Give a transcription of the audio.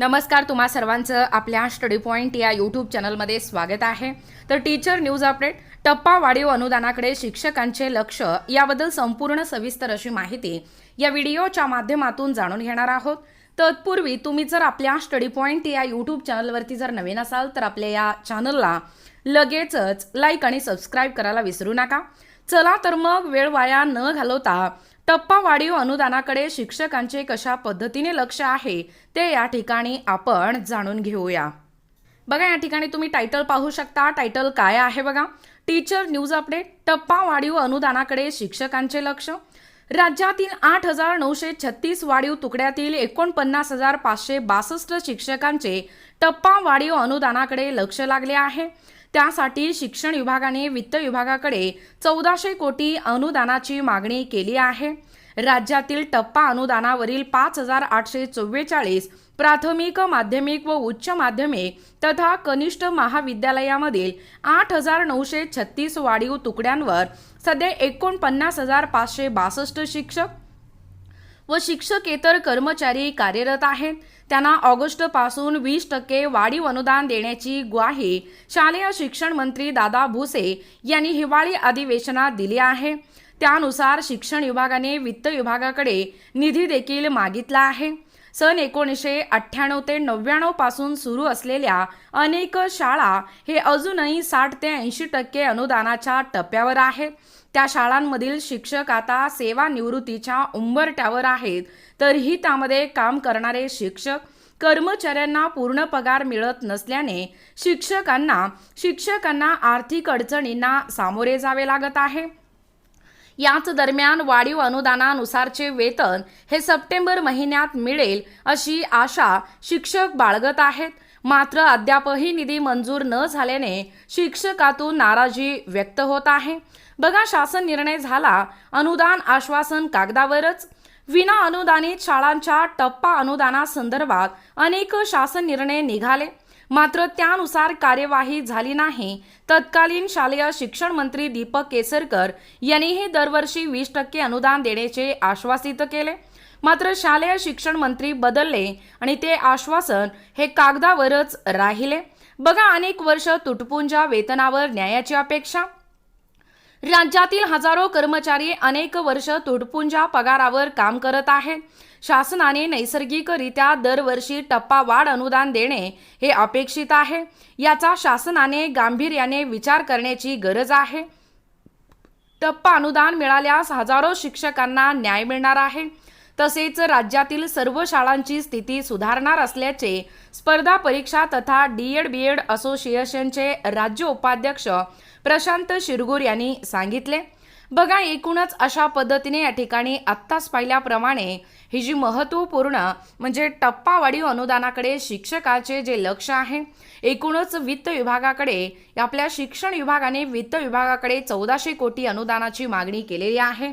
नमस्कार तुम्हा सर्वांचं आपल्या स्टडी पॉईंट या यूट्यूब चॅनलमध्ये स्वागत आहे. तर टीचर न्यूज अपडेट टप्पा वाढीव अनुदानाकडे शिक्षकांचे लक्ष याबद्दल संपूर्ण सविस्तर अशी माहिती या व्हिडिओच्या माध्यमातून जाणून घेणार आहोत. तत्पूर्वी तुम्ही जर आपल्या स्टडी पॉईंट या यूट्यूब चॅनलवरती जर नवीन असाल तर आपल्या या चॅनलला लगेचच लाईक आणि सबस्क्राईब करायला विसरू नका. चला तर मग वेळ वाया न घालवता टप्पा वाढीव अनुदानाकडे शिक्षकांचे कशा पद्धतीने लक्ष आहे ते या ठिकाणी आपण जाणून घेऊया. बघा या ठिकाणी तुम्ही टायटल पाहू शकता. टायटल काय आहे बघा? टीचर न्यूज अपडेट टप्पा वाढीव अनुदानाकडे शिक्षकांचे लक्ष. राज्यातील आठ हजार नऊशे छत्तीस वाढीव तुकड्यातील एकोणपन्नास हजार पाचशे बासष्ट शिक्षकांचे टप्पा वाढीव अनुदानाकडे लक्ष लागले आहे. त्यासाठी शिक्षण विभागाने वित्त विभागाकडे चौदाशे कोटी अनुदानाची मागणी केली आहे. राज्यातील टप्पा अनुदानावरील पाच हजार आठशे चव्वेचाळीस प्राथमिक माध्यमिक व उच्च माध्यमिक तथा कनिष्ठ महाविद्यालयामधील आठ हजार नऊशे छत्तीस वाढीव तुकड्यांवर सध्या एकोणपन्नास हजार पाचशे बासष्ट शिक्षक व शिक्षकेतर कर्मचारी कार्यरत आहेत. त्यांना ऑगस्टपासून वीस टक्के वाढीव अनुदान देण्याची ग्वाही शालेय शिक्षण मंत्री दादा भुसे यांनी हिवाळी अधिवेशनात दिली आहे. त्यानुसार शिक्षण विभागाने वित्त विभागाकडे निधी देखील मागितला आहे. सन एकोणीसशे अठ्ठ्याण्णव ते नव्याण्णवपासून सुरू असलेल्या अनेक शाळा हे अजूनही साठ ते ऐंशी टक्के अनुदानाच्या टप्प्यावर आहेत. त्या शाळांमधील शिक्षक आता सेवानिवृत्तीच्या उंबरट्यावर आहेत. तरीही त्यामध्ये काम करणारे शिक्षक कर्मचाऱ्यांना पूर्ण पगार मिळत नसल्याने शिक्षकांना शिक्षकांना आर्थिक अडचणींना सामोरे जावे लागत आहे. याच दरम्यान वाढीव अनुदानानुसारचे वेतन हे सप्टेंबर महिन्यात मिळेल अशी आशा शिक्षक बाळगत आहेत. मात्र अद्यापही निधी मंजूर न झाल्याने शिक्षकातून नाराजी व्यक्त होत आहे. बघा शासन निर्णय झाला अनुदान आश्वासन कागदावरच. विना अनुदानित शाळांच्या टप्पा अनुदानासंदर्भात अनेक शासन निर्णय निघाले. मात्र त्यानुसार कार्यवाही झाली नाही. तत्कालीन शालेय शिक्षण मंत्री दीपक केसरकर यांनीही दरवर्षी वीस टक्के अनुदान देण्याचे आश्वासित केले. मात्र शालेय शिक्षण मंत्री बदलले आणि ते आश्वासन हे कागदावरच राहिले. बघा अनेक वर्ष तुटपुंजा वेतनावर न्यायाची अपेक्षा राज्यातील हजारो कर्मचारी अनेक वर्ष तुटपुंजा पगारावर काम करत आहेत. शासनाने नैसर्गिकरित्या दरवर्षी टप्पा वाढ अनुदान देणे हे अपेक्षित आहे. याचा शासनाने गांभीर्याने विचार करण्याची गरज आहे. टप्पा अनुदान मिळाल्यास हजारो शिक्षकांना न्याय मिळणार आहे. तसेच राज्यातील सर्व शाळांची स्थिती सुधारणार असल्याचे स्पर्धा परीक्षा तथा डी एड बी एड असोसिएशनचे राज्य उपाध्यक्ष प्रशांत शिरगूर यांनी सांगितले. बघा एकूणच अशा पद्धतीने या ठिकाणी आत्ताच पाहिल्याप्रमाणे ही जी महत्त्वपूर्ण म्हणजे टप्पावाढीव अनुदानाकडे शिक्षकाचे जे लक्ष आहे एकूणच वित्त विभागाकडे आपल्या शिक्षण विभागाने वित्त विभागाकडे चौदाशे कोटी अनुदानाची मागणी केलेली आहे.